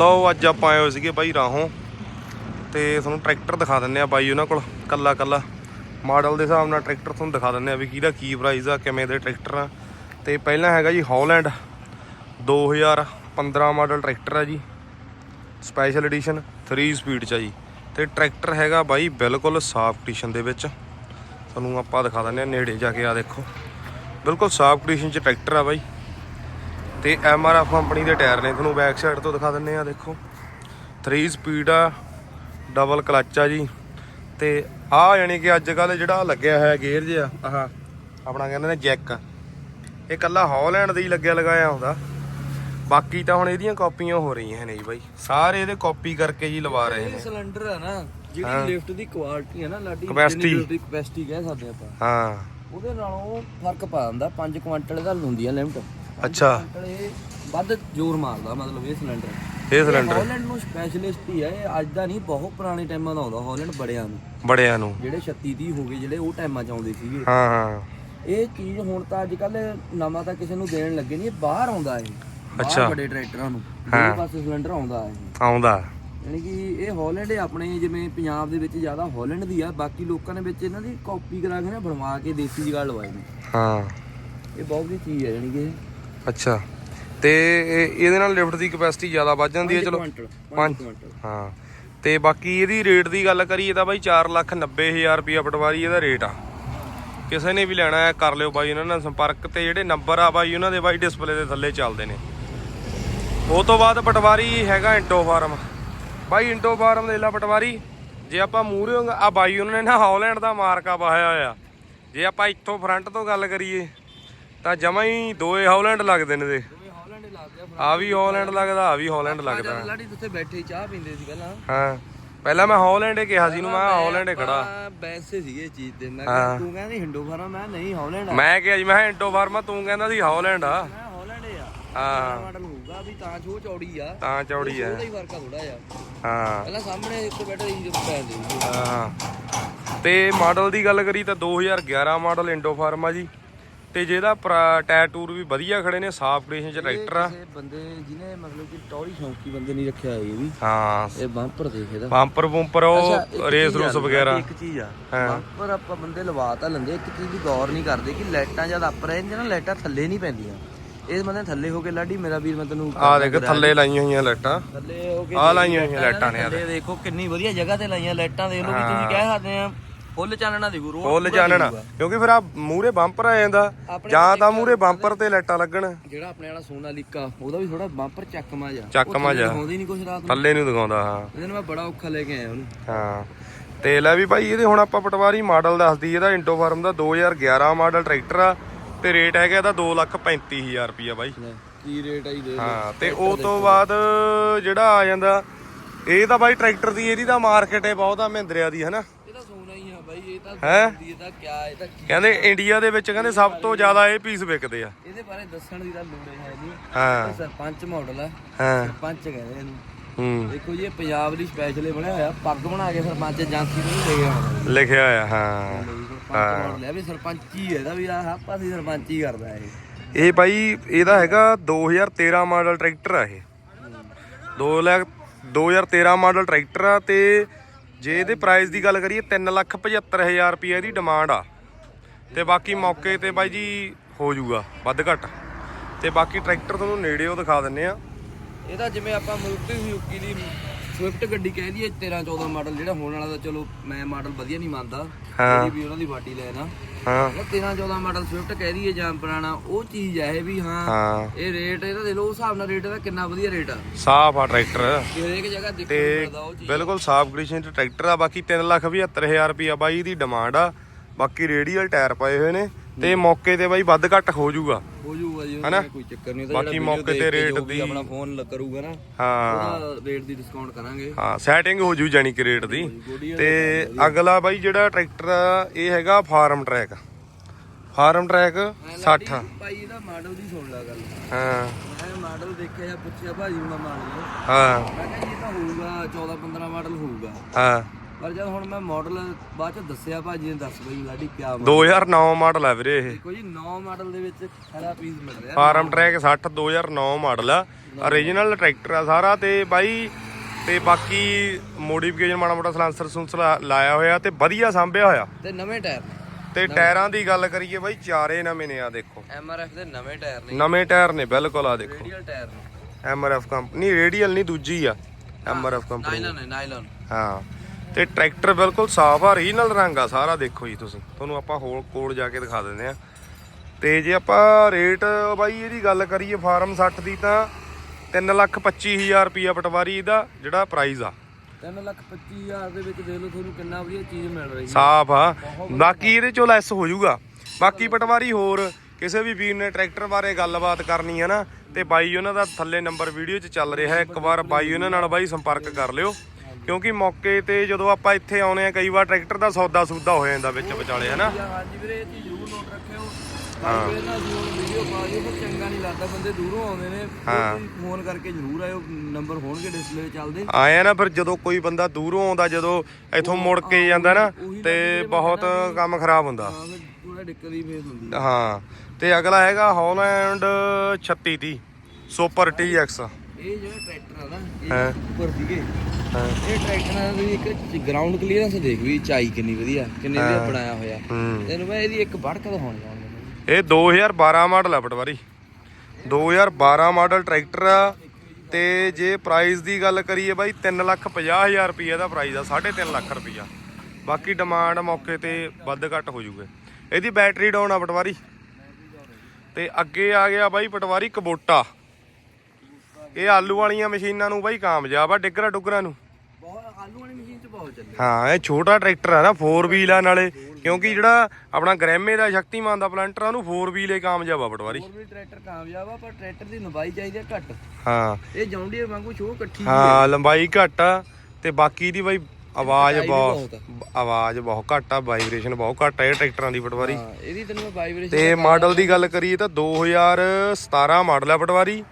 ਲਓ, ਅੱਜ ਆਪਾਂ ਆਏ ਹੋਏ ਸੀਗੇ ਬਾਈ ਰਾਹੋਂ। ਤੇ ਤੁਹਾਨੂੰ ਟਰੈਕਟਰ ਦਿਖਾ ਦਿੰਨੇ ਆ ਬਾਈ ਉਹਨਾਂ ਕੋਲ, ਕੱਲਾ ਕੱਲਾ। ਮਾਡਲ ਦੇ ਹਿਸਾਬ ਨਾਲ ਟਰੈਕਟਰ ਤੁਹਾਨੂੰ ਦਿਖਾ ਦਿੰਨੇ ਆ ਵੀ ਕਿਹਦਾ ਕੀ ਪ੍ਰਾਈਸ ਆ, ਕਿਵੇਂ ਦੇ ਟਰੈਕਟਰ ਆ। ਤੇ ਪਹਿਲਾਂ ਹੈਗਾ ਜੀ ਹੌਲੈਂਡ 2015 ਮਾਡਲ ਟਰੈਕਟਰ ਆ ਜੀ ਸਪੈਸ਼ਲ ਐਡੀਸ਼ਨ 3 ਸਪੀਡ ਚ ਆ ਜੀ। ਤੇ ਟਰੈਕਟਰ ਹੈਗਾ ਬਾਈ ਬਿਲਕੁਲ ਸਾਫ਼ ਕੰਡੀਸ਼ਨ ਦੇ ਵਿੱਚ। ਤੁਹਾਨੂੰ ਆਪਾਂ ਦਿਖਾ ਦਿੰਨੇ ਆ ਨੇੜੇ ਜਾ ਕੇ ਆ ਦੇਖੋ। ਬਿਲਕੁਲ ਸਾਫ਼ ਕੰਡੀਸ਼ਨ ਚ ਟਰੈਕਟਰ ਆ ਬਾਈ। ਤੇ ਐਮਆਰਐਫ ਕੰਪਨੀ ਦੇ ਟਾਇਰ ਨੇ। ਤੁਹਾਨੂੰ ਬੈਕ ਸਾਈਡ ਤੋਂ ਦਿਖਾ ਦਿੰਨੇ ਆ ਦੇਖੋ। 3 ਸਪੀਡ ਆ ਡਬਲ ਕਲੱਚ ਆ ਜੀ। ਤੇ ਆ ਯਾਨੀ ਕਿ ਅੱਜ ਕੱਲ ਜਿਹੜਾ ਲੱਗਿਆ ਹੋਇਆ ਗੇਅਰ ਜਿਹਾ ਆਹ ਆਪਣਾ ਕਹਿੰਦੇ ਨੇ ਜੈਕ ਇਹ ਕੱਲਾ ਹੌਲੈਂਡ ਦਾ ਹੀ ਲੱਗਿਆ ਲਗਾਇਆ ਹੁੰਦਾ। ਬਾਕੀ ਤਾਂ ਹੁਣ ਇਹਦੀਆਂ ਕਾਪੀਆਂ ਹੋ ਰਹੀਆਂ ਨੇ ਜੀ ਬਾਈ। ਸਾਰੇ ਇਹਦੇ ਕਾਪੀ ਕਰਕੇ ਜੀ ਲਵਾ ਰਹੇ ਇਹ ਨੇ ਸਿਲੰਡਰ ਆ ਨਾ। ਜਿਹੜੀ ਲਿਫਟ ਦੀ ਕੁਆਲਿਟੀ ਹੈ ਨਾ ਲਾਡੀ ਦੀ ਕਪੈਸਿਟੀ ਕਹਿ ਸਕਦੇ ਆਪਾਂ। ਹਾਂ। ਉਹਦੇ ਨਾਲੋਂ ਫ਼ਰਕ ਪਾ ਦਿੰਦਾ 5 ਕੁਆਂਟਲ ਦਾ ਆ ਲਿਮਟ ਅੱਛਾ। ਇਹ ਵੱਧ ਜ਼ੋਰ ਮਾਰਦਾ ਮਤਲਬ ਇਹ ਸਿਲੰਡਰ। ਇਹ ਸਿਲੰਡਰ। ਹਾਲੈਂਡ ਨੂੰ ਸਪੈਸ਼ਲਿਸਟ ਹੀ ਹੈ ਇਹ ਅੱਜ ਦਾ ਨਹੀਂ ਬਹੁਤ ਪੁਰਾਣੇ ਟਾਈਮਾਂ ਦਾ ਆਉਂਦਾ ਹਾਲੈਂਡ ਬੜਿਆਂ ਨੂੰ। ਬੜਿਆਂ ਨੂੰ। ਜਿਹੜੇ 36 30 ਹੋ ਗਏ ਜਿਹੜੇ ਉਹ ਟਾਈਮਾਂ ਚ ਆਉਂਦੇ ਸੀਗੇ। ਹਾਂ ਹਾਂ। ਇਹ ਚੀਜ਼ ਹੁਣ ਤਾਂ ਅੱਜ ਕੱਲ ਨਵਾਂ ਤਾਂ ਕਿਸੇ ਨੂੰ ਦੇਣ ਲੱਗੇ ਨਹੀਂ ਇਹ ਬਾਹਰ ਆਉਂਦਾ ਬਾਹਰ ਅੱਛਾ। ਵੱਡੇ ਟਰੈਕਟਰਾਂ ਨੂੰ। ਜਿਹੜੇ ਪਾਸੇ ਸਿਲੰਡਰ ਆਉਂਦਾ ਇਹ। ਆਉਂਦਾ। ਯਾਨੀ ਕਿ ਇਹ ਹਾਲੈਂਡ ਆਪਣੇ ਜਿਵੇਂ ਪੰਜਾਬ ਦੇ ਵਿੱਚ ਜ਼ਿਆਦਾ ਹਾਲੈਂਡ ਦੀ ਆ ਬਾਕੀ ਲੋਕਾਂ ਨੇ ਵਿੱਚ ਇਹਨਾਂ ਦੀ ਕਾਪੀ ਕਰਾ ਕੇ ਨਾ ਬਣਵਾ ਕੇ ਦੇਸੀ ਜਗਾੜ ਲਵਾਏ ਨੇ ਹਾਂ। ਇਹ ਬਹੁਤ ਦੀ ਚੀਜ਼ ਹੈ ਯਾਨੀ ਕਿ ਇਹ ਅੱਛਾ। ਤੇ ਇਹ- ਇਹਦੇ ਨਾਲ ਲਿਫਟ ਦੀ ਕਪੈਸਿਟੀ ਜ਼ਿਆਦਾ ਵੱਧ ਜਾਂਦੀ ਹੈ ਚਲੋ। ਕੁਆਂਟਲ ਪੰਜ। 5 ਕੁਆਂਟਲ ਹਾਂ। ਤੇ ਬਾਕੀ ਇਹਦੀ ਰੇਟ ਦੀ ਗੱਲ ਕਰੀਏ ਤਾਂ ਬਾਈ 490000 ਰੁਪਿਆ ਪਟਵਾਰੀ ਇਹਦਾ ਰੇਟ ਆ। ਕਿਸੇ ਨੇ ਵੀ ਲੈਣਾ ਹੈ ਕਰ ਲਿਓ ਬਾਈ ਉਹਨਾਂ ਨਾਲ ਸੰਪਰਕ ਤੇ ਜਿਹੜੇ ਨੰਬਰ ਆ ਬਾਈ ਉਹਨਾਂ ਦੇ ਬਾਈ ਡਿਸਪਲੇ ਦੇ ਥੱਲੇ ਚੱਲਦੇ ਨੇ। ਉਹ ਤੋਂ ਬਾਅਦ ਪਟਵਾਰੀ ਹੈਗਾ ਇੰਟੋ ਫਾਰਮ। ਬਾਈ ਇੰਟੋ ਫਾਰਮ ਦੇ ਲਾ ਪਟਵਾਰੀ ਜੇ ਆਪਾਂ ਮੂਹਰੇ ਆ ਬਾਈ ਉਹਨਾਂ ਨੇ ਨਾ ਹੌਲੈਂਡ ਦਾ ਮਾਰਕਾ ਪਾਇਆ ਹੋਇਆ। ਜੇ ਆਪਾਂ ਇੱਥੋਂ ਫਰੰਟ ਤੋਂ ਗੱਲ ਕਰੀਏ ਤਾਂ ਜਮਾ ਹੀ ਦੋਏ ਹੌਲੈਂਡ ਲੱਗਦੇ ਨੇ ਦੇ। ਹਾਲੈਂਡ ਲੱਗਦੇ ਆ ਵੀ ਹੌਲੈਂਡ ਲੱਗਦਾ ਆ ਵੀ ਹੌਲੈਂਡ ਆ ਲੱਗਦਾ। ਲਾੜੀ ਤੁਸੀਂ ਬੈਠੇ ਚਾਹ ਪੀਂਦੇ ਸੀ ਪਹਿਲਾਂ। ਹਾਂ। ਪਹਿਲਾਂ ਮੈਂ ਹੌਲੈਂਡ ਹੀ ਕਿਹਾ ਸੀ ਨੂੰ ਮੈਂ ਹੌਲੈਂਡ ਹੀ ਖੜਾ। ਬੈਸੇ ਸੀਗੇ ਚੀਜ਼ ਤੇ ਮੈਂ ਕਿਹਾ ਤੂੰ ਕਹਿੰਦੀ ਹਿੰਡੋ ਫਾਰਮ ਮੈਂ ਨਹੀਂ ਹਾਲੈਂਡ ਆ। ਮੈਂ ਕਿਹਾ ਜੀ ਮੈਂ ਇੰਟੋ ਫਾਰਮਾ ਤੂੰ ਕਹਿੰਦਾ ਸੀ ਹੌਲੈਂਡ ਆ। ਮੈਂ ਹਾਲੈਂਡ ਆ। ਹਾਂ। ਮਾਡਲ ਹੋਊਗਾ ਵੀ ਤਾਂ ਛੋ ਚੌੜੀ ਆ। ਤਾਂ ਚੌੜੀ ਆ। ਉਹਦਾ ਹੀ ਫ਼ਰਕ ਆ ਥੋੜਾ ਜਿਹਾ। ਹਾਂ। ਪਹਿਲਾਂ ਸਾਹਮਣੇ ਇੱਕ ਬੈਠੇ ਸੀ ਜਦੋਂ ਪੈਂਦੇ ਸੀ ਹਾਂ। ਤੇ ਮਾਡਲ ਦੀ ਗੱਲ ਕਰੀ ਤਾਂ 2011 ਮਾਡਲ ਇੰਡੋ ਫਾਰਮਾ ਜੀ। ਤੇ ਜਿਹਦਾ ਟਾਇਰ ਟੂਰ ਵੀ ਵਧੀਆ ਖੜੇ ਨੇ ਸਾਫ਼ ਕੰਡੀਸ਼ਨ ਚ ਟਰੈਕਟਰ ਆ। ਕਿਸੇ ਬੰਦੇ ਜਿਹਨੇ ਮਤਲਬ ਕਿ ਟੌਰੀ ਸ਼ੌਂਕੀ ਬੰਦੇ ਨਹੀਂ ਰੱਖਿਆ ਇਹ ਵੀ। ਹਾਂ। ਇਹ ਬੰਪਰ ਦੇਖ ਇਹਦਾ। ਬੰਪਰ ਬੰਪਰ ਅੱਛਾ, ਉਹ ਇੱਕ ਰੇਸ ਚੀਜ਼ ਆ ਰੂਸ ਲਾਡੀ, ਵਗੈਰਾ। ਇੱਕ ਚੀਜ਼ ਆ। ਹਾਂ। ਬੰਪਰ ਆਪਾਂ ਬੰਦੇ ਲਵਾ ਤਾਂ ਲੈਂਦੇ ਇੱਕ ਚੀਜ਼ ਦੀ ਗੌਰ ਨਹੀਂ ਕਰਦੇ ਕਿ ਲਾਈਟਾਂ ਜਦ ਅੱਪ ਰਹੇ ਨੇ ਨਾ ਲਾਈਟਾਂ ਥੱਲੇ ਨਹੀਂ ਪੈਂਦੀਆਂ। ਇਸ ਬੰਦੇ ਥੱਲੇ ਹੋ ਕੇ ਲਾਡੀ ਮੇਰਾ ਵੀਰ ਮੈਂ ਤੈਨੂੰ ਆ ਦੇਖ ਥੱਲੇ ਲਾਈਆਂ ਹੋਈਆਂ ਲਾਈਟਾਂ। ਥੱਲੇ ਹੋ ਕੇ ਆਹ ਲਾਈਆਂ ਹੋਈਆਂ ਲਾਈਟਾਂ ਨੇ ਥੱਲੇ ਦੇਖੋ। ਕਿੰਨੀ ਵਧੀਆ ਜਗ੍ਹਾ ਤੇ ਲਾਈਆਂ ਲਾਈਟਾਂ ਦੇਖ ਲਓ ਵੀ ਤੁਸੀਂ ਕਹਿ ਸਕਦੇ ਆ। ਫੁੱਲ ਚਾਨਣਾ ਦਿਖੂ ਰੋਡ ਫੁੱਲ ਚਾਨਣਾ। ਕਿਉਂਕਿ ਫਿਰ ਆ ਮੂਰੇ ਬੰਪਰ ਆ ਜਾਂਦਾ। ਜਾਂ ਤਾਂ ਮੂਰੇ ਬੰਪਰ ਤੇ ਲਾਈਟਾਂ ਲੱਗਣ। ਜਿਹੜਾ ਆਪਣੇ ਵਾਲਾ ਸੋਨਾਲੀਕਾ ਉਹਦਾ ਵੀ ਥੋੜਾ ਬੰਪਰ ਚੱਕਮਾ ਜਾ ਜਿਹਾ। ਦਿਖਾਉਂਦੇ ਨਹੀਂ ਕੁਛ ਰਾਤ ਨੂੰ। ਥੱਲੇ ਨੂੰ ਦਿਖਾਉਂਦਾ ਹਾਂ। ਇਹਦੇ ਨਾਲ ਮੈਂ ਬੜਾ ਔਖਾ ਲੈ ਕੇ ਆਇਆ ਉਹਨੂੰ। ਹਾਂ। ਤੇ ਲੈ ਵੀ ਭਾਈ ਇਹਦੇ ਹੁਣ ਆਪਾਂ ਪਟਵਾਰੀ ਮਾਡਲ ਦੱਸਦੀ ਇਹਦਾ ਇੰਟੋ ਫਾਰਮ ਦਾ 2011 ਮਾਡਲ ਟਰੈਕਟਰ ਆ ਤੇ ਰੇਟ ਹੈਗਾ ਇਹਦਾ 235000 ਰੁਪਿਆ ਬਾਈ। ਕੀ ਰੇਟ ਆਈ ਦੇ ਹਾਂ ਤੇ ਉਹ ਤੋਂ ਬਾਅਦ ਜਿਹੜਾ ਆ ਜਾਂਦਾ ਇਹ ਤਾਂ ਬਾਈ ਟਰੈਕਟਰ ਦੀ ਇਹਦੀ ਤਾਂ ਮਾਰਕੀਟ ਹੈ ਬਹੁਤ ਆ ਮਹਿੰਦਰਿਆ ਦੀ ਹਨਾ ਇਹ ਤਾਂ ਸੋਨਾ ਹੀ ਆ ਬਾਈ ਇਹ ਤਾਂ ਹੈਂ? ਇਹ ਤਾਂ ਕਿਆ ਇਹ ਤਾਂ ਕੀ ਕਹਿੰਦੇ ਇੰਡੀਆ ਦੇ ਵਿੱਚ ਕਹਿੰਦੇ ਸਭ ਤੋਂ ਜ਼ਿਆਦਾ ਇਹ ਪੀਸ ਵਿਕਦੇ ਆ। ਇਹਦੇ ਬਾਰੇ ਦੱਸਣ ਦੀ ਤਾਂ ਲੋੜ ਹੀ ਹੈ ਨਹੀਂ। ਹਾਂ। ਇਹ ਸਰਪੰਚ ਮਾਡਲ ਆ। ਹਾਂ। ਸਰਪੰਚ ਕਹਿੰਦੇ ਇਹਨੂੰ। ਹੂੰ। ਦੇਖੋ ਜੀ ਇਹ ਪੰਜਾਬ ਲਈ ਸਪੈਸ਼ਲ ਬਣਿਆ ਹੋਇਆ। ਪੱਗ ਬਣਾ ਕੇ ਸਰਪੰਚ ਏਜੰਸੀ ਨੂੰ ਲੈ ਗਿਆ ਹੋਣਾ ਲਿਖਿਆ ਹੋਇਆ ਹਾਂ। ਸਰਪੰਚ ਮਾਡਲ ਹੈ ਵੀ ਸਰਪੰਚ ਹੀ ਹੈ ਇਹਦਾ ਵੀ? ਆਹ ਪਾਸੇ ਸਰਪੰਚ ਹੀ ਕਰਦਾ ਇਹ। ਇਹ ਬਾਈ ਇਹਦਾ ਹੈਗਾ 2013 ਮਾਡਲ ਟਰੈਕਟਰ ਆ ਇਹ। 2 ਲੱਖ 2013 ਮਾਡਲ ਟਰੈਕਟਰ ਆ ਤੇ ਜੇ ਇਹਦੇ ਪ੍ਰਾਈਸ ਦੀ ਗੱਲ ਕਰੀਏ 375000 ਰੁਪਏ ਇਹਦੀ ਡਿਮਾਂਡ ਆ। ਤੇ ਬਾਕੀ ਮੌਕੇ ਤੇ ਬਾਈ ਜੀ ਹੋ ਜਾਊਗਾ ਵੱਧ ਘੱਟ। ਤੇ ਬਾਕੀ ਟਰੈਕਟਰ ਤੁਹਾਨੂੰ ਨੇੜਿਓ ਦਿਖਾ ਦਿੰਨੇ ਆ। ਇਹਦਾ ਜਿਵੇਂ ਆਪਾਂ ਮਰੂਤੀ ਸੁਜ਼ੂਕੀ ਦੀ ਸਵਿਫਟ ਗੱਡੀ ਕਹਿ ਦਈਏ 13 14 ਮਾਡਲ ਜਿਹੜਾ ਹੋਣ ਵਾਲਾ ਤਾਂ ਚਲੋ ਮੈਂ ਮਾਡਲ ਵਧੀਆ ਨਹੀਂ ਮੰਨਦਾ। ਹਾਂ। ਵੀ ਉਹਨਾਂ ਦੀ ਵਾਟੀ ਲੈਣਾ। ਹਾਂ। ਉਹ 13 14 ਮਾਡਲ ਸਵਿਫਟ ਕਹਿ ਦਈਏ ਜਾਂ ਪੁਰਾਣਾ ਉਹ ਚੀਜ਼ ਹੈ ਇਹ ਵੀ ਹਾਂ। ਹਾਂ। ਇਹ ਰੇਟ ਇਹਦਾ ਦੇ ਲਓ ਉਸ ਹਿਸਾਬ ਨਾਲ ਰੇਟ ਇਹਦਾ ਕਿੰਨਾ ਵਧੀਆ ਰੇਟ ਆ। ਸਾਫ਼ ਆ ਟਰੈਕਟਰ ਕਿ ਹਰੇਕ ਜਗ੍ਹਾ ਦੇਖਣ ਤੇ ਨੂੰ ਮਿਲਦਾ ਉਹ ਚੀਜ਼। ਬਿਲਕੁਲ ਸਾਫ਼ ਕੰਡੀਸ਼ਨ ਚ ਟਰੈਕਟਰ ਆ ਬਾਕੀ 375000 ਰੁਪਿਆ ਬਾਈ ਦੀ ਡਿਮਾਂਡ ਆ। ਬਾਕੀ ਰੇਡੀਅਲ ਟਾਇਰ ਪਏ ਹੋਏ ਨੇ। ਤੇ ਮੌਕੇ ਤੇ ਬਾਈ ਵੱਧ ਘੱਟ ਹੋ ਜਾਊਗਾ। ਹੋ ਜਾਊਗਾ ਜੀ ਹਨਾ? ਕੋਈ ਚੱਕਰ ਨਹੀਂ ਬਾਕੀ ਮੌਕੇ ਤੇ ਰੇਟ ਦੀ- ਆਪਣਾ ਫੋਨ ਕਰੂਗਾ ਨਾ ਹਾਂ। ਰੇਟ ਦੀ ਡਿਸਕਾਊਂਟ ਕਰਾਂਗੇ। ਹਾਂ ਸੈਟਿੰਗ ਹੋ ਜੂ ਜਾਨੀ ਕਿ ਰੇਟ ਦੀ। ਤੇ ਅਗਲਾ ਬਾਈ ਜਿਹੜਾ ਟਰੈਕਟਰ ਇਹ ਹੈਗਾ ਫਾਰਮ ਟਰੈਕ ਫਾਰਮ ਟਰੈਕ 60 ਭਾਈ ਇਹਦਾ ਮਾਡਲ ਦੀ ਸੁਣ ਲਾ ਗੱਲ। ਹਾਂ। ਮੈਂ ਮਾਡਲ ਦੇਖਿਆ ਜਾਂ ਪੁੱਛਿਆ ਭਾਜੀ ਨੂੰ ਮਾਡਲ ਹਾਂ। ਮੈਂ ਕਿਹਾ ਇਹ ਤਾਂ ਹੋਊਗਾ 14 15 ਮਾਡਲ ਹੋਊਗਾ। ਹਾਂ। ਪਰ ਜਦ ਹੁਣ ਮੈਂ ਮਾਡਲ ਬਾਅਦ ਚ ਦੱਸਿਆ ਭਾਜੀ ਨੇ ਦੱਸ ਬਈ ਲਾਡੀ ਕਿਆ model 2009 ਮਾਡਲ ਹੈ ਵੀਰੇ ਇਹ। ਦੇਖੋ ਜੀ 9 ਮਾਡਲ ਦੇ ਵਿੱਚ ਖਰਾ ਪੀਸ ਮਿਲ ਰਿਹਾ। ਫਾਰਮ ਟਰੈਕ 60 2009 ਮਾਡਲ ਆ। origignal ਟਰੈਕਟਰ ਆ ਸਾਰਾ ਤੇ ਬਾਈ ਤੇ ਬਾਕੀ ਮੋਡੀਫਿਕੇਸ਼ਨ ਮਾੜਾ ਮੋਟਾ ਸਲਾਂਸਰ ਸੁੰਸਰ ਲਾਇਆ ਹੋਇਆ ਤੇ ਵਧੀਆ ਸਾਂਭਿਆ ਹੋਇਆ। ਤੇ ਨਵੇਂ ਟਾਇਰ ਨੇ। ਤੇ ਟਾਇਰਾਂ ਦੀ ਗੱਲ ਕਰੀਏ ਬਾਈ ਚਾਰੇ ਨਵੇਂ ਨੇ ਆ ਦੇਖੋ। ਐਮਆਰਐਫ ਦੇ ਨਵੇਂ ਟਾਇਰ ਨੇ। ਨਵੇਂ ਟਾਇਰ ਨੇ ਬਿਲਕੁਲ ਆ ਦੇਖੋ। ਰੇਡੀਅਲ ਟਾਇਰ ਨੇ। ਐਮਆਰਐਫ ਕੰਪਨੀ ਰੇਡੀਅਲ ਨਹੀਂ ਦੂਜੀ ਆ। ਐਮਆਰਐਫ ਕੰਪਨੀ ਨਾਈਲਨ ਹੈ ਨਾਈਲਨ ਹਾਂ। ਤੇ ਟਰੈਕਟਰ ਬਿਲਕੁਲ ਸਾਫ਼ ਆ ਰੀਜਨਲ ਰੰਗ ਆ ਸਾਰਾ ਦੇਖੋ ਜੀ ਤੁਸੀਂ। ਤੁਹਾਨੂੰ ਆਪਾਂ ਹੋਰ ਕੋਲ ਜਾ ਕੇ ਦਿਖਾ ਦਿੰਦੇ ਆ ਤੇ ਜੇ ਆਪਾਂ ਰੇਟ ਬਾਈ ਇਹਦੀ ਗੱਲ ਕਰੀਏ ਫਾਰਮ 60 ਦੀ ਤਾਂ 325000 ਰੁਪਿਆ ਪਟਵਾਰੀ ਇਹਦਾ ਜਿਹੜਾ ਪ੍ਰਾਈਸ ਆ। 3 ਲੱਖ 25 ਹਜ਼ਾਰ ਦੇ ਵਿੱਚ ਦੇਖ ਲਓ ਤੁਹਾਨੂੰ ਕਿੰਨਾ ਵਧੀਆ ਚੀਜ਼ ਮਿਲ ਰਹੀ ਹੈ। ਸਾਫ਼ ਆ। ਬਾਕੀ ਇਹਦੇ ਚੋਂ ਲੈਸ ਹੋ ਜਾਊਗਾ। ਬਾਕੀ ਪਟਵਾਰੀ ਹੋਰ ਕਿਸੇ ਵੀ ਵੀਰ ਨੇ ਟਰੈਕਟਰ ਬਾਰੇ ਗੱਲਬਾਤ ਕਰਨੀ ਹੈ ਨਾ ਤੇ ਬਾਈ ਉਹਨਾਂ ਦਾ ਥੱਲੇ ਨੰਬਰ ਵੀਡੀਓ 'ਚ ਚੱਲ ਰਿਹਾ। ਇੱਕ ਵਾਰ ਬਾਈ ਉਹਨਾਂ ਨਾਲ ਬਾਈ ਸੰਪਰਕ ਕਰ ਲਿਓ। ਕਿਉਂਕਿ ਮੌਕੇ ਤੇ ਜਦੋਂ ਆਪਾਂ ਇੱਥੇ ਆਉਨੇ ਆ ਕਈ ਵਾਰ ਟਰੈਕਟਰ ਦਾ ਸੌਦਾ ਸੂਦਾ ਹੋ ਜਾਂਦਾ ਵਿੱਚ ਵਿਚਾਲੇ ਹਨਾ? ਹਾਂਜੀ ਵੀਰੇ ਇਹ ਚੀਜ਼ ਜ਼ਰੂਰ ਨੋਟ ਰੱਖਿਓ। ਹਾਂ। ਇਹਨਾਂ ਵੀਡੀਓ ਪਰ ਚੰਗਾ ਨਹੀਂ ਲੱਗਦਾ ਬੰਦੇ ਦੂਰੋਂ ਆਉਂਦੇ ਨੇ। ਫੋਨ ਕਰਕੇ ਜ਼ਰੂਰ ਆਇਓ ਨੰਬਰ ਹੋਣਗੇ ਡਿਸਪਲੇ ਚੱਲਦੇ। ਆਇਆ ਨਾ ਫਿਰ ਜਦੋਂ ਕੋਈ ਬੰਦਾ ਦੂਰੋਂ ਆਉਂਦਾ ਜਦੋਂ ਇੱਥੋਂ ਮੁੜ ਕੇ ਜਾਂਦਾ ਨਾ ਤੇ ਬਹੁਤ ਕੰਮ ਖਰਾਬ ਹੁੰਦਾ। ਹਾਂ ਫਿਰ ਥੋੜਾ ਦਿੱਕਤ ਹੀ ਫੇਸ ਹੁੰਦੀ ਹਾਂ। ਤੇ ਅਗਲਾ ਹੈਗਾ ਹਾਲੈਂਡ 3630 ਸੁਪਰ TX ਇਹ ਜਿਹੜਾ ਟਰੈਕਟਰ ਆ ਨਾ ਹਾਂ। ਇਹ ਉੱਪਰ ਸੀਗੇ। ਹਾਂ। ਇਹ ਟਰੈਕਟਰ ਨਾਲ ਵੀ ਇੱਕ ਗਰਾਊਂਡ ਕਲੀਅਰੈਂਸ ਦੇਖ ਵੀ ਚਾਈ ਕਿੰਨੀ ਵਧੀਆ ਕਿੰਨੇ ਵਧੀਆ ਬਣਾਇਆ ਹੋਇਆ। ਹੂੰ। ਤੈਨੂੰ ਮੈਂ ਇਹਦੀ ਇੱਕ ਵੜਕ ਦਿਖਾਉਣੀ ਆ ਮੈਨੂੰ ਇਹ 2012 ਮਾਡਲ ਆ ਪਟਵਾਰੀ। 2012 ਮਾਡਲ ਟਰੈਕਟਰ ਆ ਤੇ ਜੇ ਪ੍ਰਾਈਸ ਦੀ ਗੱਲ ਕਰੀਏ ਬਾਈ 350000 ਰੁਪਏ ਦਾ ਪ੍ਰਾਈਸ ਆ 3.5 ਲੱਖ ਰੁਪਈਆ। ਬਾਕੀ ਡਿਮਾਂਡ ਮੌਕੇ ਤੇ ਵੱਧ ਘੱਟ ਹੋ ਜੂਗੇ। ਇਹਦੀ ਬੈਟਰੀ ਡਾਊਨ ਆ ਪਟਵਾਰੀ। ਤੇ ਅੱਗੇ ਆ ਗਿਆ ਬਾਈ ਪਟਵਾਰੀ ਕਬੋਟਾ। ਇਹ ਆਲੂ ਵਾਲੀਆਂ ਮਸ਼ੀਨਾਂ ਨੂੰ ਬਾਈ ਕਾਮਯਾਬ ਆ ਡਿੱਗਰਾ ਡੁੱਗਰਾ ਨੂੰ। ਬਹੁਤ ਆਲੂ ਵਾਲੀ ਮਸ਼ੀਨ ਚ ਬਹੁਤ ਚੱਲੇ। ਹਾਂ ਇਹ ਛੋਟਾ ਟਰੈਕਟਰ ਆ ਨਾ 4 ਵੀਲ ਆ ਨਾਲੇ ਕਿਉਂਕਿ ਜਿਹੜਾ ਆਪਣਾ ਗ੍ਰੈਮੇ ਦਾ ਸ਼ਕਤੀਮਾਨ ਦਾ ਪਲੰਟਰ ਆ ਉਹਨੂੰ 4 ਵੀਲ ਕਾਮਯਾਬ ਆ ਪਟਵਾਰੀ। ਹੋਰ ਵੀ ਟਰੈਕਟਰ ਕਾਮਯਾਬ ਆ ਪਰ ਟਰੈਕਟਰ ਦੀ ਲੰਬਾਈ ਚਾਹੀਦੀ ਆ ਘੱਟ। ਹਾਂ। ਇਹ ਜੌਂਡੀਅਰ ਵਾਂਗੂ ਸ਼ੋਅ ਇਕੱਠੀ ਹਾਂ ਲੰਬਾਈ ਘੱਟ ਆ ਤੇ ਬਾਕੀ ਦੀ ਬਾਈ ਆਵਾਜ਼ ਬਹੁਤ ਆਵਾਜ਼ ਬਹੁਤ ਘੱਟ ਆ ਵਾਈਬ੍ਰੇਸ਼ਨ ਬਹੁਤ ਘੱਟ ਆ ਇਹ ਟਰੈਕਟਰਾਂ ਦੀ ਪਟਵਾਰੀ। ਹਾਂ ਇਹਦੀ ਤੈਨੂੰ ਵਾਈਬ੍ਰੇਸ਼ਨ ਤੇ ਮਾਡਲ ਦੀ ਗੱਲ ਕਰੀਏ ਤਾਂ 2017 ਮਾਡਲ ਆ ਪਟਵਾਰੀ।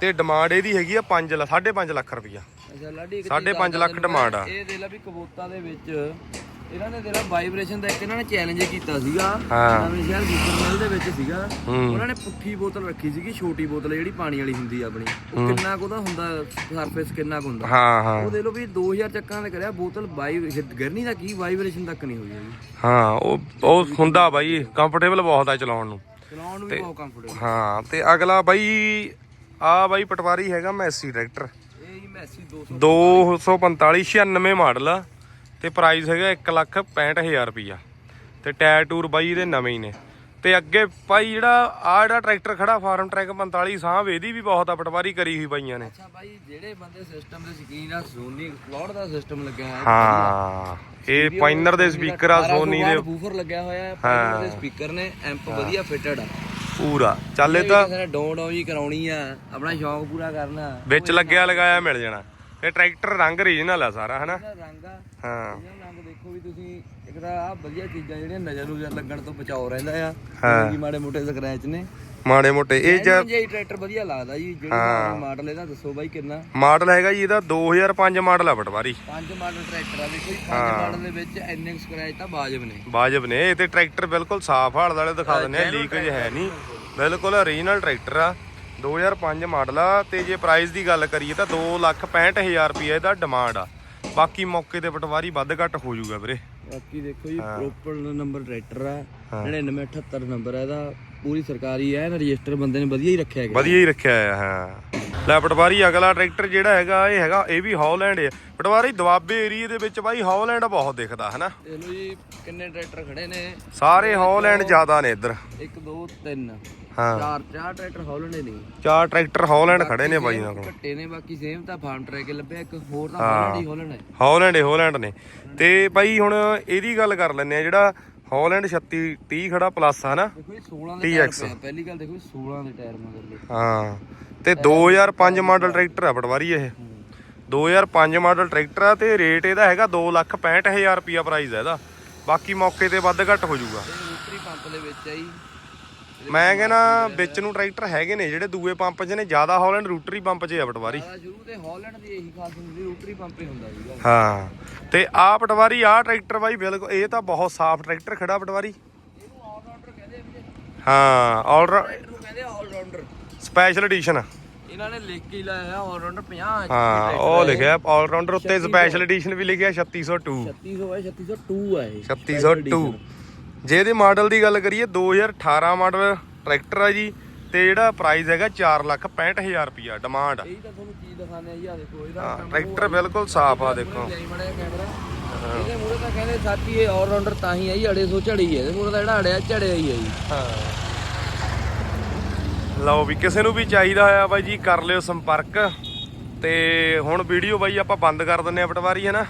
ਤੇ ਡਿਮਾਂਡ ਇਹਦੀ ਹੈਗੀ ਆ 5 ਲੱਖ 5.5 ਲੱਖ ਰੁਪਈਆ। ਅੱਛਾ ਲਾਡੀ ਇੱਕ ਸਾਢੇ ਚੀਜ਼ ਪੰਜ ਦੱਸਦਾ ਲੱਖ ਤੈਨੂੰ ਮੈਂ, demand ਆ। ਇਹ ਦੇ ਲਾ ਵੀ ਕਬੂਤਾ ਦੇ ਵਿੱਚ ਇਹਨਾਂ ਨੇ ਤੇਰਾ ਵਾਈਬ੍ਰੇਸ਼ਨ ਦਾ ਇੱਕ ਇਹਨਾਂ ਨੇ ਚੈਲੰਜ ਕੀਤਾ ਸੀਗਾ। ਹਾਂ। ਨਵੇਂ ਸ਼ਹਿਰ ਜੂਪਰ ਮਿਲ ਦੇ ਵਿੱਚ ਸੀਗਾ। ਹੂੰ। ਉਹਨਾਂ ਨੇ ਪੁੱਠੀ ਬੋਤਲ ਰੱਖੀ ਸੀਗੀ ਛੋਟੀ ਬੋਤਲ ਜਿਹੜੀ ਪਾਣੀ ਵਾਲੀ ਹੁੰਦੀ ਆ ਆਪਣੀ। ਉਹ ਕਿੰਨਾ ਕੁ ਉਹਦਾ ਹੁੰਦਾ ਸਰਫੇਸ ਕਿੰਨਾ ਕੁ ਹੁੰਦਾ। ਹਾਂ ਹਾਂ। ਉਹ ਦੇ ਲੋ ਵੀ 2000 ਚੱਕਾਂ ਦੇ ਕਰਿਆ ਬੋਤਲ ਵਾਈ ਗਿਰਨੀ ਦਾ ਕੀ ਵਾਈਬ੍ਰੇਸ਼ਨ ਤੱਕ ਨਹੀਂ ਹੋਈ ਹੈਗੀ। ਹਾਂ ਉਹ ਉਹ ਹੁੰਦਾ ਬਾਈ ਕੰਫਰਟੇਬਲ ਬਹੁਤ ਆ ਚਲਾਉਣ ਨੂੰ। ਚਲਾਉਣ ਨੂੰ ਵੀ ਬਹੁਤ ਕੰਫਰਟੇਬਲ ਹਾਂ ਤੇ ਅਗਲਾ ਬਾਈ ਆ ਬਾਈ ਪਟਵਾਰੀ ਹੈਗਾ ਮੈਸੀ ਟਰੈਕਟਰ। ਇਹ ਹੀ ਮੈਸੀ 200 245 96 ਮਾਡਲ ਆ ਤੇ ਪ੍ਰਾਈਸ ਹੈਗਾ 1 ਲੱਖ 65000 ਰੁਪਈਆ। ਤੇ ਟਾਇਰ ਟੂਰ ਬਾਈ ਇਹਦੇ ਨਵੇਂ ਹੀ ਨੇ। ਤੇ ਅੱਗੇ ਭਾਈ ਜਿਹੜਾ ਆ ਜਿਹੜਾ ਟਰੈਕਟਰ ਖੜਾ ਫਾਰਮ ਟਰੈਕ 45 ਸਾਹਬ ਇਹਦੀ ਵੀ ਬਹੁਤ ਆ ਪਟਵਾਰੀ ਕਰੀ ਹੋਈ ਬਾਈਆਂ ਨੇ। ਅੱਛਾ ਬਾਈ ਜਿਹੜੇ ਬੰਦੇ ਸਿਸਟਮ ਦੇ ਸ਼ਕੀਨ ਆ ਸੋਨੀ ਕਲੌਡ ਦਾ ਸਿਸਟਮ ਲੱਗਿਆ ਹੋਇਆ। ਹਾਂ ਇਹ ਪਾਈਨਰ ਦੇ ਸਪੀਕਰ ਆ ਸੋਨੀ ਦੇ। ਬੂਫਰ ਲੱਗਿਆ ਹੋਇਆ ਹੈ ਪਾਇਨਰ ਦੇ ਸਪੀਕਰ ਨੇ ਐਂਪ ਵਧੀਆ ਫਿਟਡ ਆ। ਪੂਰਾ। ਚੱਲ ਤਾਂ ਕਿਸੇ ਨੇ ਡੋਂ ਡੋਂ ਜੀ ਕਰਾਉਣੀ ਆ ਆਪਣਾ ਸ਼ੌਂਕ ਪੂਰਾ ਕਰਨਾ। ਵਿੱਚ ਲੱਗਿਆ ਲਗਾਇਆ ਮਿਲ ਜਾਣਾ। ਇਹ ਟਰੈਕਟਰ ਰੰਗ ਰੀਜਨਲ ਆ ਸਾਰਾ ਹਨਾ? ਇਹਦਾ ਰੰਗ ਆ। ਹਾਂ। ਰੰਗ ਦੇਖੋ ਵੀ ਤੁਸੀਂ ਇੱਕ ਤਾਂ ਆ ਵਧੀਆ ਚੀਜ਼ਾਂ ਜਿਹੜੀਆਂ ਨਜ਼ਰ ਨੂੰ ਲੱਗਣ ਤੋਂ ਬਚਾਓ ਰਹਿੰਦਾ ਆ। ਹਾਂ। ਜੀ ਮਾੜੇ ਮੋਟੇ ਸਕ੍ਰੈਚ ਨੇ। ਮਾੜੇ ਮੋਟੇ ਇਹ ਜ ਟਰੈਕਟਰ ਵਧੀਆ ਲੱਗਦਾ ਜੀ ਜਿਹੜਾ ਮਾਡਲ ਇਹਦਾ ਦੱਸੋ ਬਾਈ ਕਿੰਨਾ? ਮਾਡਲ ਹੈਗਾ ਜੀ ਇਹਦਾ 2005 ਮਾਡਲ ਆ ਪਟਵਾਰੀ। ਪੰਜ ਮਾਡਲ ਟਰੈਕਟਰ ਆ ਦੇਖੋ ਜੀ ਪੰਜ ਮਾਡਲ ਦੇ ਵਿੱਚ ਇੰਨੇ ਸਕ੍ਰੈਚ ਤਾਂ ਵਾਜਬ ਨੇ। ਵਾਜਬ ਨੇ ਇਹ ਤੇ ਟਰੈਕਟਰ ਬਿਲਕੁਲ ਸਾਫ਼ ਹਾਲ ਵਾਲੇ ਦਿਖਾ ਦਿੰਦੇ ਆ ਲੀਕੇਜ ਹੈ ਨਹੀਂ। ਬਿਲਕੁਲ ਓਰੀਜਨਲ ਟਰੈਕਟਰ ਆ 2005 ਮਾਡਲ ਆ ਤੇ ਜੇ ਪ੍ਰਾਈਸ ਦੀ ਗੱਲ ਕਰੀਏ ਤਾਂ 265000 ਰੁਪਏ ਇਹਦਾ ਡਿਮਾਂਡ ਆ। ਬਾਕੀ ਮੌਕੇ ਤੇ ਪਟਵਾਰੀ ਵੱਧ ਘੱਟ ਹੋ ਜਾਊਗਾ ਵੀਰੇ। ਬਾਕੀ ਦੇਖੋ ਜੀ ਪ੍ਰੋਪਰ ਨੰਬਰ ਟਰੈਕਟਰ ਆ 9978 ਨੰਬਰ ਆ ਇਹਦਾ। ਪੂਰੀ ਸਰਕਾਰੀ ਹੈ ਨਾ ਰਜਿਸਟਰ ਬੰਦੇ ਨੇ ਵਧੀਆ ਹੀ ਰੱਖਿਆ ਹੈਗਾ। ਵਧੀਆ ਹੀ ਰੱਖਿਆ ਆ ਹਾਂ। ਲੈ ਪਟਵਾਰੀ ਅਗਲਾ ਟਰੈਕਟਰ ਜਿਹੜਾ ਹੈਗਾ ਇਹ ਹੈਗਾ ਇਹ ਵੀ ਹੌਲੈਂਡ ਹੈ। ਪਟਵਾਰੀ ਦੁਆਬੇ ਏਰੀਏ ਦੇ ਵਿੱਚ ਬਾਈ ਹੌਲੈਂਡ ਬਹੁਤ ਦਿਖਦਾ ਹਨਾ? ਦੇਖ ਲਓ ਜੀ ਕਿੰਨੇ ਟਰੈਕਟਰ ਖੜੇ ਨੇ? ਸਾਰੇ ਹੌਲੈਂਡ ਜ਼ਿਆਦਾ ਨੇ ਇੱਧਰ। 1 2 3 ਹਾਂ। ਚਾਰ ਚਾਰ ਟਰੈਕਟਰ ਹੌਲਣੇ ਨੇ। ਚਾਰ ਟਰੈਕਟਰ ਹੌਲੈਂਡ ਖੜੇ ਨੇ ਬਾਈ ਨਾਲ ਕੋਲ। ਘੱਟੇ ਨੇ ਬਾਕੀ ਸੇਮ ਤਾਂ ਫਾਰਮ ਟਰੈਕ ਲੱਭਿਆ ਇੱਕ ਹੋਰ ਤਾਂ ਹੌਲੈਂਡ ਹੀ ਹੌਲੈਂਡ ਹੈ। ਹੌਲੈਂਡ ਹੌਲੈਂਡ ਨੇ। ਤੇ ਬਾਈ ਹੁਣ ਇਹਦੀ ਗੱਲ ਕਰ ਲੈਂਦੇ ਆ ਜਿਹੜਾ ਹੌਲੈਂਡ 36 30 ਖੜਾ ਪਲੱਸ ਆ ਨਾ ਦੇਖੋ ਜੀ 16 ਦੇ ਟਾਇਰ ਪਏ ਆ। ਪਹਿਲੀ ਗੱਲ ਦੇਖੋ ਜੀ 16 ਦੇ ਟਾਇਰ ਮਗਰਲੇ। ਹਾਂ ਤੇ 2005 ਮਾਡਲ ਟਰੈਕਟਰ ਆ ਪਟਵਾਰੀ ਇਹ। 2005 ਮਾਡਲ ਟਰੈਕਟਰ ਆ ਤੇ ਰੇਟ ਇਹਦਾ ਹੈਗਾ 265000 ਰੁਪਿਆ ਪ੍ਰਾਈਸ ਹੈ ਇਹਦਾ। ਬਾਕੀ ਮੌਕੇ ਤੇ ਵੱਧ ਘੱਟ ਹੋ ਜਾਊਗਾ। ਇਹ ਰੋਟਰੀ ਪੰਪ ਦੇ ਵਿੱਚ ਆਈ ਮੈਂ ਕਹਿੰਦਾ ਵਿੱਚ ਨੂੰ ਟਰੈਕਟਰ ਹੈਗੇ ਨੇ ਜਿਹੜੇ ਦੂਏ ਪੰਪ 'ਚ ਨੇ ਜ਼ਿਆਦਾ ਹਾਲੈਂਡ ਰੂਟਰੀ ਪੰਪ 'ਚ ਆ ਪਟਵਾਰੀ। ਸਾਰਾ ਸ਼ੁਰੂ ਤੇ ਹਾਲੈਂਡ ਦੀ ਇਹੀ ਖਾਸ ਹੁੰਦੀ ਰੂਟਰੀ ਪੰਪ ਹੀ ਹੁੰਦਾ ਸੀਗਾ। ਹਾਂ ਤੇ ਆਹ ਪਟਵਾਰੀ ਆਹ ਟਰੈਕਟਰ ਬਾਈ ਬਿਲਕੁਲ ਇਹ ਤਾਂ ਬਹੁਤ ਸਾਫ਼ ਟਰੈਕਟਰ ਖੜਾ ਪਟਵਾਰੀ। ਇਹਨੂੰ ਆਲ ਰਾਊਂਡਰ ਕਹਿੰਦੇ ਆ ਵੀਰੇ। ਹਾਂ ਆਲ ਟਰੈਕਟਰ ਨੂੰ ਕਹਿੰਦੇ ਆਲ ਰਾਊਂਡਰ ਸਪੈਸ਼ਲ ਐਡੀਸ਼ਨ ਇਹਨਾਂ ਨੇ ਲਿਖ ਕੇ ਹੀ ਲਾਇਆ ਆਲ ਰਾਊਂਡਰ 50 ਹਾਂ ਉਹ ਲਿਖਿਆ ਆਲ ਰਾਉਂਡਰ ਉੱਤੇ ਸਪੈਸ਼ਲ ਐਡੀਸ਼ਨ ਵੀ ਲਿਖਿਆ 3602 3600 ਹੈ 3602 ਹੈ ਇਹ। 3602 ਜੇ ਇਹਦੇ ਮਾਡਲ ਦੀ ਗੱਲ ਕਰੀਏ 2018 ਮਾਡਲ ਟਰੈਕਟਰ ਆ ਜੀ ਤੇ ਜਿਹੜਾ ਪ੍ਰਾਈਸ ਹੈਗਾ 465000 ਰੁਪਿਆ ਡਿਮਾਂਡ ਇਹੀ ਤਾਂ ਤੁਹਾਨੂੰ ਚੀਜ਼ ਦਿਖਾਣੇ ਆ ਜੀ ਆ ਦੇਖੋ ਇਹਦਾ ਟਰੈਕਟਰ ਬਿਲਕੁਲ ਸਾਫ਼ ਆ ਦੇਖੋ। ਲਈ ਮੜਿਆ ਕੈਮਰਾ ਇਹਦੇ ਮੂਰੇ ਤਾਂ ਕਹਿੰਦੇ ਸਾਥੀ ਇਹ ਆਲ ਰਾਊਂਡਰ ਤਾਂ ਹੀ ਆ ਜੀ ਅੜੇ ਸੋ ਝੜੀ ਹੈ ਇਹਦੇ ਮੂਰੇ ਤਾਂ ਜਿਹੜਾ ਅੜਿਆ ਝੜਿਆ ਹੀ ਹੈ ਜੀ। ਲਓ ਵੀ ਕਿਸੇ ਨੂੰ ਵੀ ਚਾਹੀਦਾ ਹੋਇਆ ਬਾਈ ਜੀ ਕਰ ਲਿਓ ਸੰਪਰਕ। ਤੇ ਹੁਣ ਵੀਡੀਓ ਬਾਈ ਆਪਾਂ ਬੰਦ ਕਰ ਦਿੰਨੇ ਆ ਪਟਵਾਰੀ ਹੈ ਨਾ?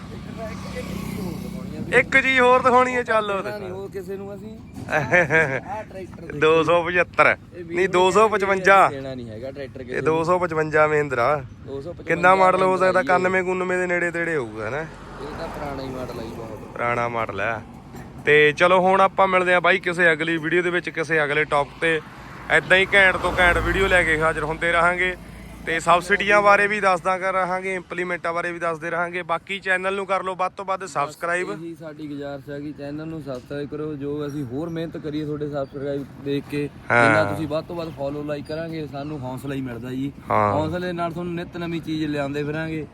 ਇੱਕ ਜੀ ਹੋਰ ਦਿਖਾਉਣੀ ਹੈ ਚੱਲ ਉਹ ਨਹੀਂ ਉਹ ਕਿਸੇ ਨੂੰ ਅਸੀਂ? ਆਹ ਟਰੈਕਟਰ ਦੇ 275 ਨਹੀਂ 255 ਦੇਣਾ ਨਹੀਂ ਹੈਗਾ ਟਰੈਕਟਰ ਇਹ ਕਿਸੇ 255 ਮਹਿੰਦਰਾ। 255 ਕਿੰਨਾ ਮਾਡਲ ਹੋ ਸਕਦਾ? 91 91 ਦੇ ਨੇੜੇ ਤੇੜੇ ਹੋਊਗਾ ਨਾ? ਇਹ ਤਾਂ ਪੁਰਾਣਾ ਹੀ ਮਾਡਲ ਜੀ ਬਹੁਤ। ਪੁਰਾਣਾ ਮਾਡਲ ਹੈ ਤੇ ਚਲੋ ਹੁਣ ਆਪਾਂ ਮਿਲਦੇ ਆ ਬਾਈ ਕਿਸੇ ਅਗਲੀ ਵੀਡੀਓ ਦੇ ਵਿੱਚ ਕਿਸੇ ਅਗਲੇ ਟੌਪ ਤੇ। ਐਦਾਂ ਹੀ ਘੈਂਟ ਤੋਂ ਘੈਂਟ ਵੀਡੀਓ ਲੈ ਕੇ ਹਾਜ਼ਰ ਹੁੰਦੇ ਰਹਾਂਗੇ। ਤੇ ਸਬਸਿਡੀਆਂ ਬਾਰੇ ਵੀ ਦੱਸਦਾ ਕਰ ਰਹਾਂਗੇ ਇੰਪਲੀਮੈਂਟਾਂ ਬਾਰੇ ਵੀ ਦੱਸਦੇ ਰਹਾਂਗੇ। ਬਾਕੀ ਚੈਨਲ ਨੂੰ ਕਰ ਲਓ ਵੱਧ ਤੋਂ ਵੱਧ ਸਬਸਕ੍ਰਾਈਬ ਇਹੀ ਸਾਡੀ ਗੁਜ਼ਾਰਿਸ਼ ਹੈ ਕਿ ਚੈਨਲ ਨੂੰ ਸਬਸਕ੍ਰਾਈਬ ਕਰੋ ਜੋ ਅਸੀਂ ਹੋਰ ਮਿਹਨਤ ਕਰੀਏ ਤੁਹਾਡੇ ਸਬਸਕ੍ਰਾਈਬ ਦੇਖ ਕੇ ਜਿੰਨਾ ਤੁਸੀਂ ਵੱਧ ਤੋਂ ਵੱਧ ਫੋਲੋ ਲਾਈਕ ਕਰਾਂਗੇ ਸਾਨੂੰ ਹੌਸਲਾ ਹੀ ਮਿਲਦਾ ਜੀ। ਹੌਸਲੇ ਨਾਲ ਤੁਹਾਨੂੰ ਨਿਤ ਨਵੀਂ ਚੀਜ਼ ਲਿਆਉਂਦੇ ਫਿਰਾਂਗੇ।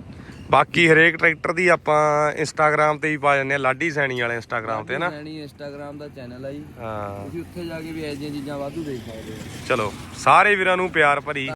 ਬਾਕੀ ਹਰੇਕ ਟਰੈਕਟਰ ਦੀ ਆਪਾਂ ਇੰਸਟਾਗ੍ਰam ਤੇ ਵੀ ਪਾ ਜਾਂਦੇ ਆ ਲਾਡੀ ਸੈਣੀ ਵਾਲੇ ਇੰਸਟਾਗ੍ਰam ਤੇ ਨਾ ਸੈਣੀ ਇੰਸਟਾਗ੍ਰam ਦਾ ਚੈਨਲ ਹੈ ਜੀ। ਹਾਂ। ਤੁਸੀਂ ਉੱਥੇ ਜਾ ਕੇ ਵੀ ਐਜੀਆਂ ਚੀਜ਼ਾਂ ਵਾਧੂ ਦੇਖ ਸਕਦੇ ਹੋ। ਚਲੋ ਸਾਰੇ ਵੀਰਾਂ ਨੂੰ ਪਿਆਰ ਭਰੀ।